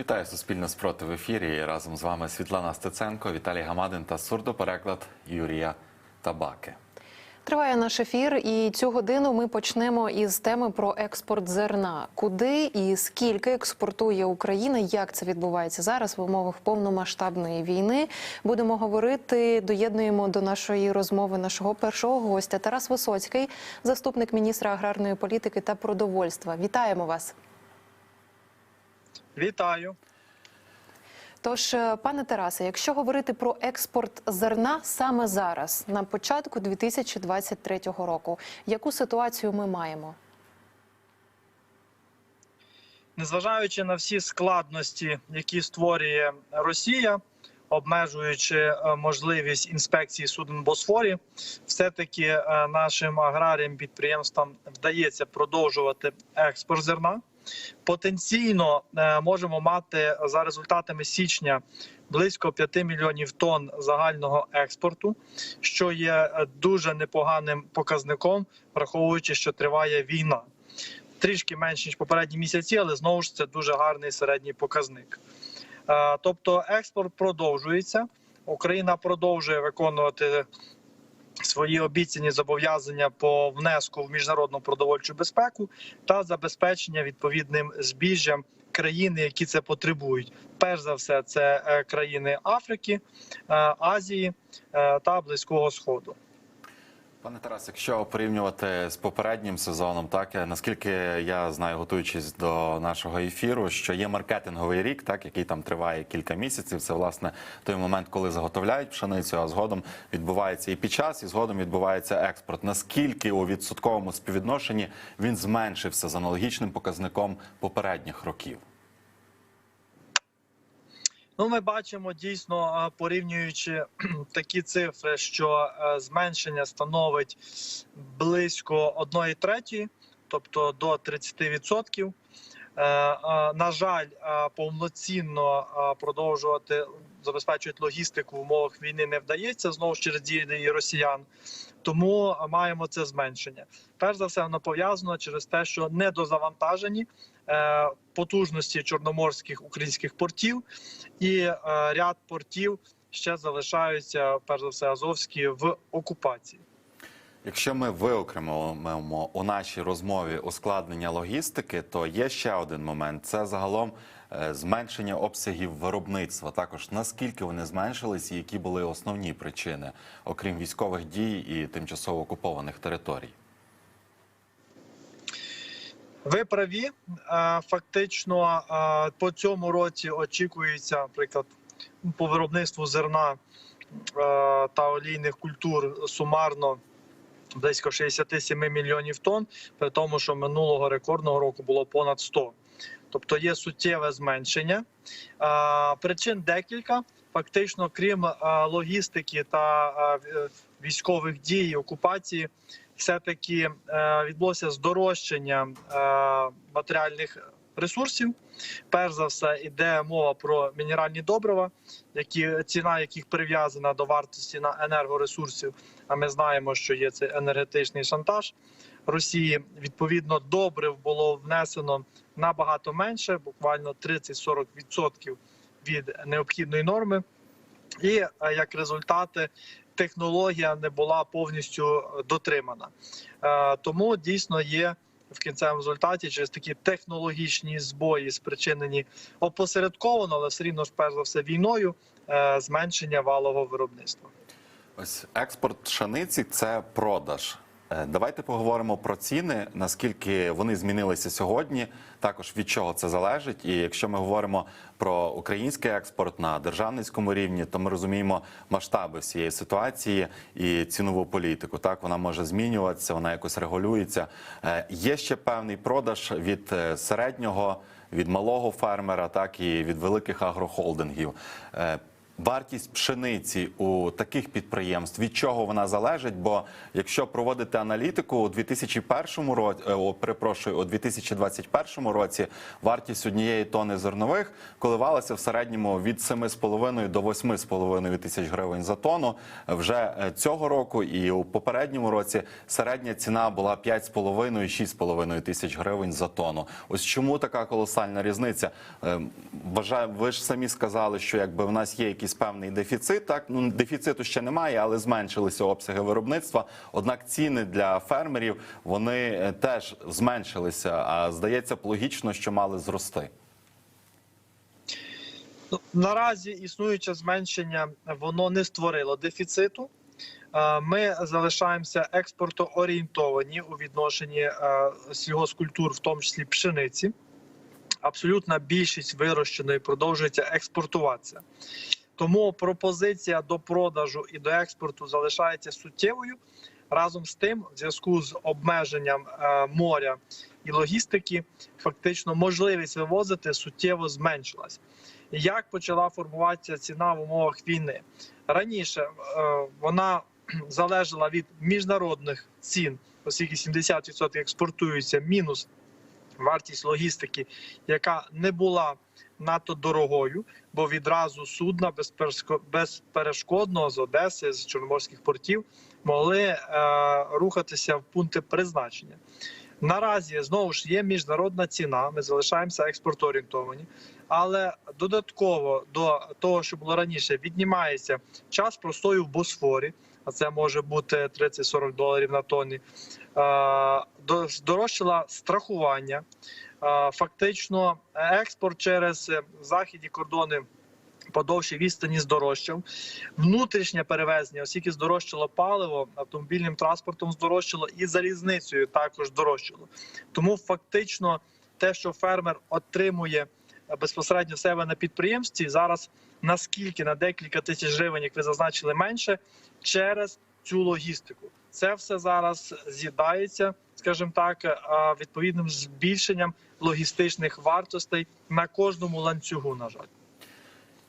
Вітаю Суспільне спроти в ефірі. Разом з вами Світлана Стеценко, Віталій Гамадин та сурдопереклад Юрія Табаки. Триває наш ефір, і цю годину ми почнемо із теми про експорт зерна. Куди і скільки експортує Україна? Як це відбувається зараз в умовах повномасштабної війни? Будемо говорити. Доєднуємо до нашої розмови нашого першого гостя Тарас Висоцький, заступник міністра аграрної політики та продовольства. Вітаємо вас. Вітаю. Тож, е, пане Тарасе, якщо говорити про експорт зерна саме зараз, на початку 2023 року, яку ситуацію ми маємо? Незважаючи на всі складності, які створює Росія, обмежуючи е, можливість інспекції суден Босфорі, все-таки е, нашим аграріям підприємствам вдається продовжувати експорт зерна. Потенційно е, можемо мати за результатами січня близько 5 мільйонів тонн загального експорту, що є е, дуже непоганим показником, враховуючи, що триває війна. Трішки менше ніж попередні місяці, але знову ж це дуже гарний середній показник. Е, Тобто експорт продовжується. Україна продовжує виконувати свої обіцяні зобов'язання по внеску в міжнародну продовольчу безпеку та забезпечення відповідним збіжжям країни, які це потребують. Перш за все, це е, країни Африки, е, Азії е, та Близького Сходу. Пане Тарас, якщо порівнювати з попереднім сезоном, так е, наскільки я знаю, готуючись до нашого ефіру, що є маркетинговий рік, так який там триває кілька місяців. Це власне той момент, коли заготовляють пшеницю, а згодом відбувається і під час, і згодом відбувається експорт. Наскільки у відсотковому співвідношенні він зменшився з аналогічним показником попередніх років? Ну, ми бачимо дійсно, порівнюючи такі цифри, що е, зменшення становить близько 1 треті, тобто до 30%. Е, е, На жаль, е, повноцінно продовжувати забезпечувати логістику в умовах війни не вдається знову ж через дії росіян. Тому маємо це зменшення. Перш за все, воно пов'язано через те, що недозавантажені потужності чорноморських українських портів, і ряд портів ще залишаються, перш за все, азовські в окупації. Якщо ми виокремимо у нашій розмові ускладнення логістики, то є ще один момент: це загалом е, зменшення обсягів виробництва. Також наскільки вони зменшились, і які були основні причини, окрім військових дій і тимчасово окупованих територій. Ви праві. Е, Фактично е, по цьому році очікується, наприклад, по виробництву зерна та олійних культур сумарно близько 67 мільйонів тонн, при тому, що минулого рекордного року було понад 100. Тобто є суттєве зменшення. Причин декілька. Фактично, крім логістики та е, військових дій, окупації, все-таки е, відбулося здорожчання е, матеріальних ресурсів. Перш за все, йде мова про мінеральні добрива, які ціна яких прив'язана до вартості на енергоресурсів. А ми знаємо, що є цей енергетичний шантаж Росії. Відповідно, добрив було внесено набагато менше, буквально 30-40% від необхідної норми. І е, як результати технологія не була повністю дотримана. Е, Тому дійсно є в кінцевому результаті через такі технологічні збої, спричинені опосередковано, але все рівно ж перш за все війною, е, зменшення валового виробництва. Ось експорт пшениці це продаж. Е, Давайте поговоримо про ціни, наскільки вони змінилися сьогодні. Також від чого це залежить. І якщо ми говоримо про український експорт на державницькому рівні, то ми розуміємо масштаби всієї ситуації і цінову політику. Так вона може змінюватися, вона якось регулюється. Е, Є ще певний продаж від е, середнього, від малого фермера, так і від великих агрохолдингів. Вартість пшениці у таких підприємств від чого вона залежить? Бо якщо проводити аналітику у 2001 році, е, о, перепрошую, у 2021 році вартість однієї тони зернових коливалася в середньому від 7,5 до 8,5 тисяч гривень за тонну. Вже е, цього року і у попередньому році середня ціна була 5,5 і 6,5 тисяч гривень за тонну. Ось чому така колосальна різниця? Е, Вважаю, ви ж самі сказали, що якби в нас є якийсь певний дефіцит, так ну дефіциту ще немає, але зменшилися обсяги виробництва. Однак ціни для фермерів вони е, теж зменшилися. А здається б логічно, що мали зрости. Ну, наразі існуюче зменшення воно не створило дефіциту. Е, Ми залишаємося експортоорієнтовані у відношенні е, сільгоспкультур, в тому числі пшениці. Абсолютна більшість вирощеної продовжується експортуватися. Тому пропозиція до продажу і до експорту залишається суттєвою. Разом з тим, в зв'язку з обмеженням е, моря і логістики, фактично можливість вивозити суттєво зменшилась. Як почала формуватися ціна в умовах війни? Раніше е, вона залежала від міжнародних цін, оскільки 70% експортуються, мінус вартість логістики, яка не була надто дорогою, бо відразу судна безперешко- безперешкодно з Одеси, з Чорноморських портів могли е, рухатися в пункти призначення. Наразі знову ж є міжнародна ціна. Ми залишаємося експортоорієнтовані, але додатково до того, що було раніше, віднімається час простою в Босфорі, а це може бути 30-40 доларів на тонні. Е, до- страхування. Е, Фактично, експорт через е, західні кордони по довшій відстані здорожчав. Внутрішнє перевезення, оскільки здорожчало паливо, автомобільним транспортом здорожчало і залізницею також здорожчало. Тому фактично те, що фермер отримує е, безпосередньо себе на підприємстві, зараз наскільки на декілька тисяч гривень, як ви зазначили, менше через цю логістику. Це все зараз з'їдається, скажімо так, е, відповідним збільшенням логістичних вартостей на кожному ланцюгу. На жаль.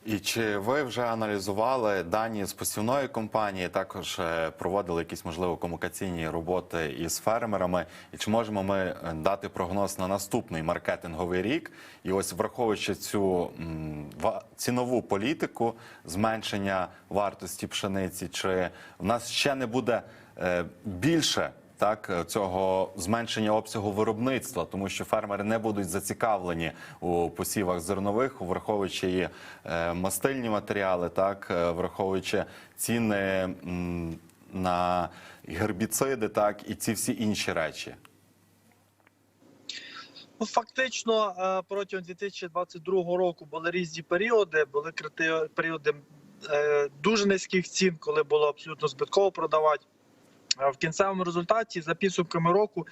І чи ви вже аналізували дані з посівної компанії? Також е, проводили якісь можливо комунікаційні роботи із фермерами? І чи можемо ми е, дати прогноз на наступний маркетинговий рік? І ось враховуючи цю цінову політику зменшення вартості пшениці, чи в нас ще не буде більше? Так е, цього зменшення обсягу виробництва, тому що фермери не будуть зацікавлені у посівах зернових, враховуючи е, мастильні матеріали, так е, враховуючи ціни на гербіциди, так і ці всі інші речі. Ну, фактично, е, протягом 2022 року були різні періоди. Були періоди дуже низьких цін, коли було абсолютно збитково продавати. А В кінцевому результаті, за підсумками року,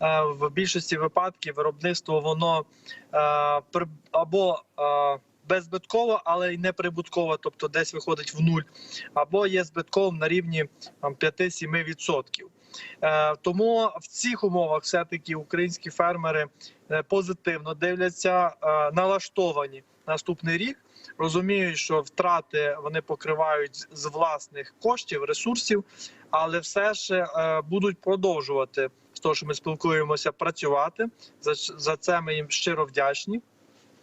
е, в більшості випадків виробництво воно е, або е, беззбитково, але й не прибутково, тобто десь виходить в нуль, або є збитковим на рівні 5-7%. Е, Тому в цих умовах все-таки українські фермери е, позитивно дивляться, е, налаштовані наступний рік. Розуміють, що втрати вони покривають з- власних коштів, ресурсів, але все ж е, будуть продовжувати з того, що ми спілкуємося, працювати. За це ми їм щиро вдячні.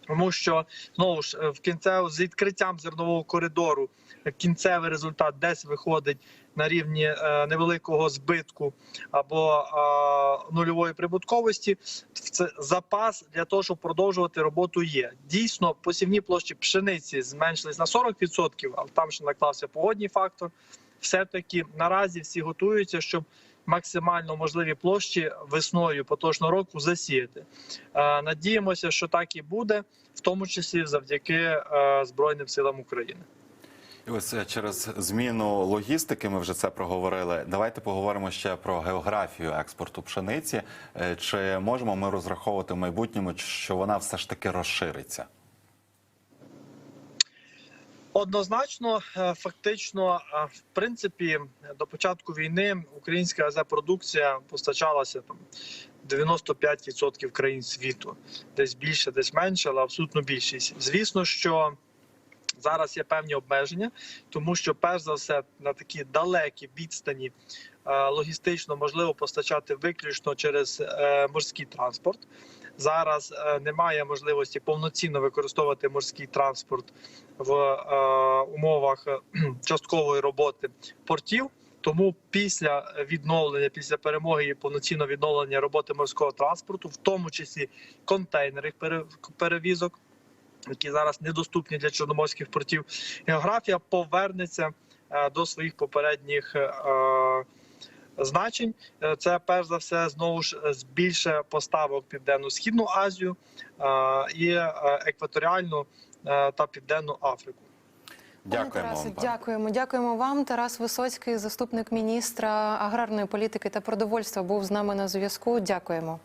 Тому що знову ж е, в кінцеву з відкриттям зернового коридору е, кінцевий результат десь виходить на рівні е, невеликого збитку або нульової прибутковості. Це запас для того, щоб продовжувати роботу. Є дійсно посівні площі пшениці зменшились на 40%, але там ще наклався погодній фактор. Все таки наразі всі готуються, щоб максимально можливі площі весною поточного року засіяти. Е, Надіємося, що так і буде, в тому числі завдяки е, Збройним силам України. І ось е, через зміну логістики ми вже це проговорили. Давайте поговоримо ще про географію експорту пшениці. Чи можемо ми розраховувати в майбутньому, що вона все ж таки розшириться? Однозначно, е, фактично, е, в принципі, до початку війни українська продукція постачалася там 95% країн світу, десь більше, десь менше, але абсолютно більшість. Звісно, що Зараз є певні обмеження, тому що перш за все на такі далекі відстані е, логістично можливо постачати виключно через морський транспорт. Зараз е, немає можливості повноцінно використовувати морський транспорт в е, умовах е, часткової роботи портів. Тому після відновлення, після перемоги і повноцінного відновлення роботи морського транспорту, в тому числі контейнерних пере- перевізок, які зараз недоступні для чорноморських портів, географія повернеться до своїх попередніх значень. Е, Це перш за все знову ж збільше збільшує поставок південно-східну Азію е, і е, екваторіальну е, та південну Африку. Дякуємо Пане вам. дякуємо. Дякуємо вам. Тарас Висоцький, заступник міністра аграрної політики та продовольства, був з нами на зв'язку. Дякуємо.